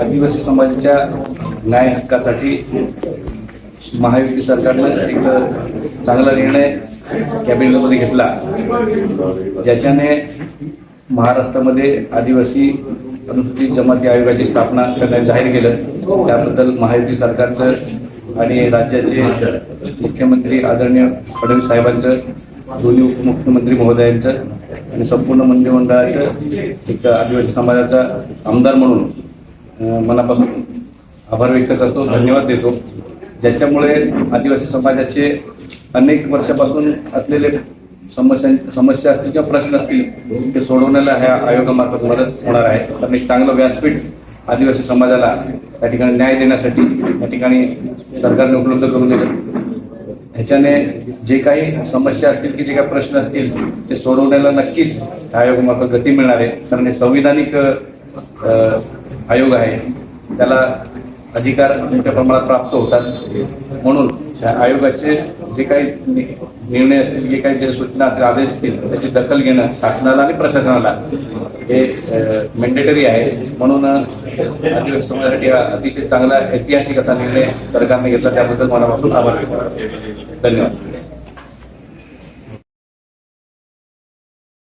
आदिवासी समाजाच्या न्याय हक्कासाठी महायुती सरकारनं एक चांगला निर्णय कॅबिनेटमध्ये घेतला. ज्याच्याने महाराष्ट्रामध्ये आदिवासी अनुसूचित जमाती आयोगाची स्थापना करण्यात जाहीर केलं. त्याबद्दल महायुती सरकारचं आणि राज्याचे मुख्यमंत्री आदरणीय फडणवीस साहेबांचं दोन्ही उपमुख्यमंत्री महोदयांचं आणि संपूर्ण मंत्रिमंडळाचं एक आदिवासी समाजाचा आमदार म्हणून मनापासून आभार व्यक्त करतो धन्यवाद देतो. ज्याच्यामुळे आदिवासी समाजाचे अनेक वर्षापासून असलेले समस्या समस्या असतील किंवा प्रश्न असतील ते सोडवण्याला ह्या आयोगामार्फत मदत होणार आहे. कारण एक चांगलं व्यासपीठ आदिवासी समाजाला त्या ठिकाणी न्याय देण्यासाठी त्या ठिकाणी सरकारने उपलब्ध करून दिलं. ह्याच्याने जे काही समस्या असतील की जे काही प्रश्न असतील ते सोडवण्याला नक्कीच आयोग आयोगामार्फत गती मिळणार आहे. कारण हे संविधानिक आयोग आहे. त्याला अधिकार मोठ्या प्रमाणात प्राप्त होतात. म्हणून आयोगाचे जे काही निर्णय असतील जे काही जे सूचना असतील आदेश असतील त्याची दखल घेणं शासनाला आणि प्रशासनाला हे मेंडेटरी आहे. म्हणून समाजासाठी हा अतिशय चांगला ऐतिहासिक असा निर्णय सरकारने घेतला. त्याबद्दल मनापासून आभार व्यक्त धन्यवाद.